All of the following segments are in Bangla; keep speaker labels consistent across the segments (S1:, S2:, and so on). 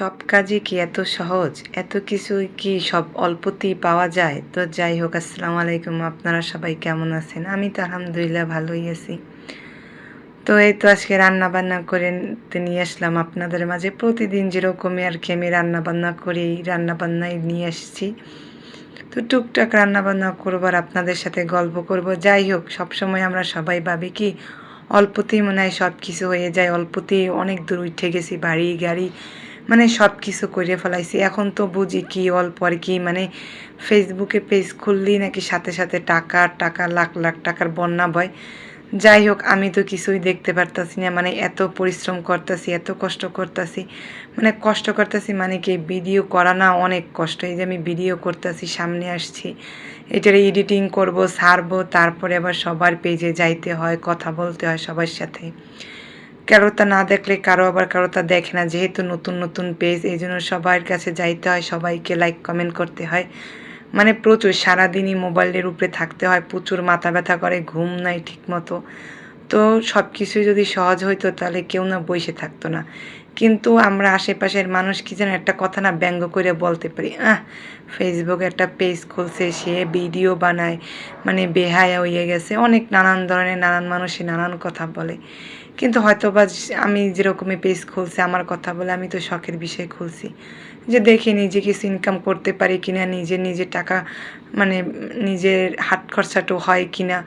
S1: সব কাজই কি এত সহজ? এত কিছু কি সব অল্পতেই পাওয়া যায়? তো যাই হোক, আসসালামু আলাইকুম। আপনারা সবাই কেমন আছেন? আমি তো আলহামদুলিল্লাহ ভালোই আছি। তো এই তো আজকে রান্না বান্না করে নিয়ে আসলাম আপনাদের মাঝে। প্রতিদিন যেরকমই আর কি আমি রান্না বান্না করি রান্না বান্নাই নিয়ে আসছি। তো টুকটাক রান্নাবান্না করব আর আপনাদের সাথে গল্প করব। যাই হোক, সবসময় আমরা সবাই ভাবি কি, অল্পতেই মনে হয় সব কিছু হয়ে যায়। অল্পতেই অনেক দূর উঠে গেছি, বাড়ি, গাড়ি মানে সব কিছু করে ফেলাইছি। এখন তো বুঝি কি অল্প আর কি মানে ফেসবুকে পেজ খুললেই নাকি সাথে সাথে টাকা টাকা, লাখ লাখ টাকার বন্যা বয়। যাই হোক, আমি তো কিছুই দেখতে পারতাছি না মানে এত পরিশ্রম করতেছি, এত কষ্ট করতেছি। মানে কষ্ট করতেছি মানে কি ভিডিও করা না অনেক কষ্ট, এই যে আমি ভিডিও করতেছি, সামনে আসছি। এটার এডিটিং করব, সারবো, তারপরে আবার সবার পেজে যাইতে হয়, কথা বলতে হয় সবার সাথে। কারও তা না দেখলে কারও আবার কারও তা দেখে না। যেহেতু নতুন নতুন পেজ এই জন্য সবার কাছে যাইতে হয়, সবাইকে লাইক কমেন্ট করতে হয়। মানে প্রচুর, সারাদিনই মোবাইলের উপরে থাকতে হয়, প্রচুর মাথা ব্যথা করে, ঘুম নাই ঠিক মতো তো সব কিছু যদি সহজ হইতো তাহলে কেউ না বসে থাকতো না। কিন্তু আমরা আশেপাশের মানুষ কি যেন একটা কথা না ব্যঙ্গ করে বলতে পারি, আহ ফেসবুকে একটা পেজ খুলছে, সে ভিডিও বানায় মানে বেহায়া হয়ে গেছে। অনেক নানান ধরনের, নানান মানুষই নানান কথা বলে। কিন্তু হয়তো বা আমি যেরকমই পেজ খুলছি, আমার কথা বলে আমি তো শখের বিষয় খুলছি। যে দেখি নিজে কিছু ইনকাম করতে পারি কিনা, নিজে নিজে টাকা মানে নিজের হাত খরচাটো হয় কিনা,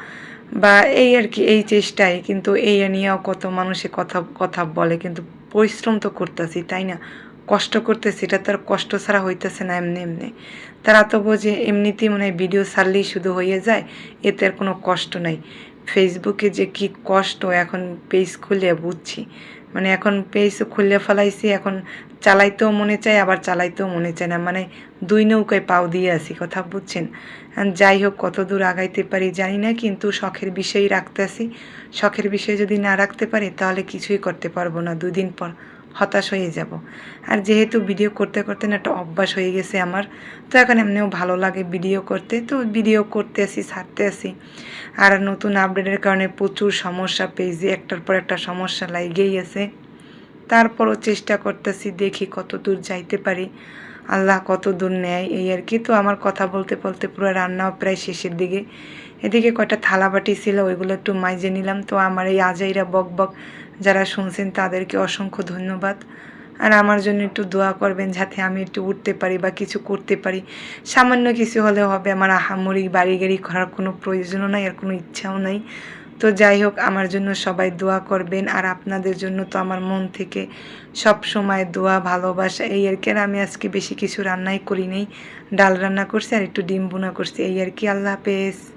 S1: বা এই আর কি, এই চেষ্টায় কিন্তু এই নিয়েও কত মানুষে কথা কথা বলে, কিন্তু পরিশ্রম তো করতেছি, তাই না? কষ্ট করতেছি, এটা তার কষ্ট ছাড়া হইতেছে না এমনি এমনি। তারা তো বোঝে, এমনিতেই মনে ভিডিও ছাড়লেই শুধু হয়ে যায়, এতে আর কোনো কষ্ট নাই। ফেসবুকে যে কি কষ্ট, এখন পেজ খুলে বুঝছি। মানে এখন পেজ খুলে ফেলাইছি, এখন চালাইতেও মনে চায়, আবার চালাইতেও মনে চায় না। মানে দুই নৌকায় পাও দিয়ে আসি কথা বুঝছেন? যাই হোক কত দূর আগাইতে পারি জানি না, কিন্তু শখের বিষয়েই রাখতে আসি শখের বিষয় যদি না রাখতে পারি, তাহলে কিছুই করতে পারব না দুদিন পর। হতাশ হয়ে যাব। আর যেহেতু ভিডিও করতে করতে না একটা অভ্যাস হয়ে গেছে আমার, তো এখন এমনিও ভালো লাগে ভিডিও করতে। তো ভিডিও করতে আসি ছাড়তে আসি আর নতুন আপডেটের কারণে প্রচুর সমস্যা পেয়েছি। একটার পর একটা সমস্যা লাগেই আছে। তারপরও চেষ্টা করতেছি, দেখি কত দূর যাইতে পারি। আল্লাহ কত দূর নেয় এই আর কি। তো আমার কথা বলতে বলতে পুরো রান্নাও প্রায় শেষের দিকে। এদিকে কয়টা থালাবাটি ছিল, ওইগুলো একটু মাইজে নিলাম। তো আমার এই আজাইরা বক বক যারা শুনছেন, তাদেরকে অসংখ্য ধন্যবাদ। আর আমার জন্য একটু দোয়া করবেন যাতে আমি একটু উঠতে পারি বা কিছু করতে পারি। সামান্য কিছু হলে হবে, আমার আহামরি বাড়ি গাড়ি করার কোনো প্রয়োজনও নাই, আর কোনো ইচ্ছাও নাই। তো যাই হোক, আমার জন্য সবাই দোয়া করবেন, আর আপনাদের জন্য তো আমার মন থেকে সব সময় দোয়া, ভালোবাসা, এই আর কি। আর আমি আজকে বেশি কিছু রান্নাই করি নেই। ডাল রান্না করছি, আর একটু ডিম বোনা করছি, এই আর কি। আল্লাহ হাফেজ।